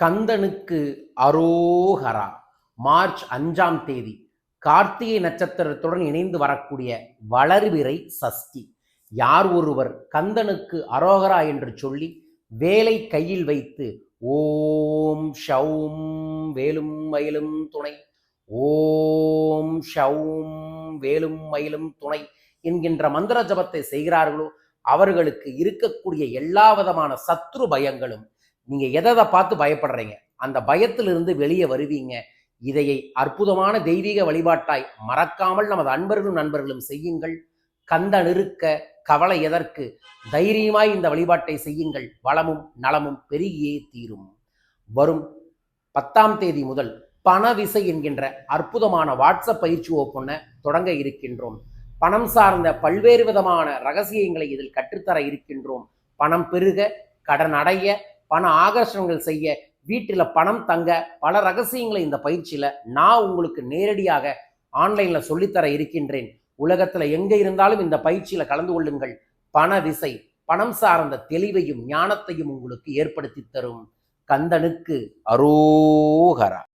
கந்தனுக்கு அரோகரா. மார்ச் அஞ்சாம் தேதி கார்த்திகை நட்சத்திரத்துடன் இணைந்து வரக்கூடிய வளர்விரை சஷ்டி. யார் ஒருவர் கந்தனுக்கு அரோகரா என்று சொல்லி வேலை கையில் வைத்து ஓம் ஷவும் வேலும் மயிலும் துணை ஓம் ஷவும் வேலும் மயிலும் துணை என்கின்ற மந்திர ஜபத்தை செய்கிறார்களோ அவர்களுக்கு இருக்கக்கூடிய எல்லா விதமான சத்ரு பயங்களும் நீங்கள் எதை எதை பார்த்து பயப்படுறீங்க? அந்த பயத்திலிருந்து வெளியே வருவீங்க. இதையை அற்புதமான தெய்வீக வழிபாட்டாய் மறக்காமல் நமது அன்பர்களும் நண்பர்களும் செய்யுங்கள். கந்த நிறுக்க கவலை எதற்கு? தைரியமாய் இந்த வழிபாட்டை செய்யுங்கள். வளமும் நலமும் பெருகியே தீரும். வரும் பத்தாம் தேதி முதல் பணவிசை என்கின்ற அற்புதமான வாட்ஸ்அப் பயிற்சி ஒப்பொன்ன தொடங்க இருக்கின்றோம். பணம் சார்ந்த பல்வேறு விதமான ரகசியங்களை இதில் கற்றுத்தர இருக்கின்றோம். பணம் பெருக கடன் அடைய பண ஆகர்ஷணங்கள் செய்ய வீட்டில் பணம் தங்க பல ரகசியங்களை இந்த பயிற்சியில் நான் உங்களுக்கு நேரடியாக ஆன்லைனில் சொல்லித்தர இருக்கின்றேன். உலகத்தில் எங்கே இருந்தாலும் இந்த பயிற்சியில் கலந்து கொள்ளுங்கள். பண விசை பணம் சார்ந்த தெளிவையும் ஞானத்தையும் உங்களுக்கு ஏற்படுத்தி தரும். கந்தனுக்கு அரோகரா.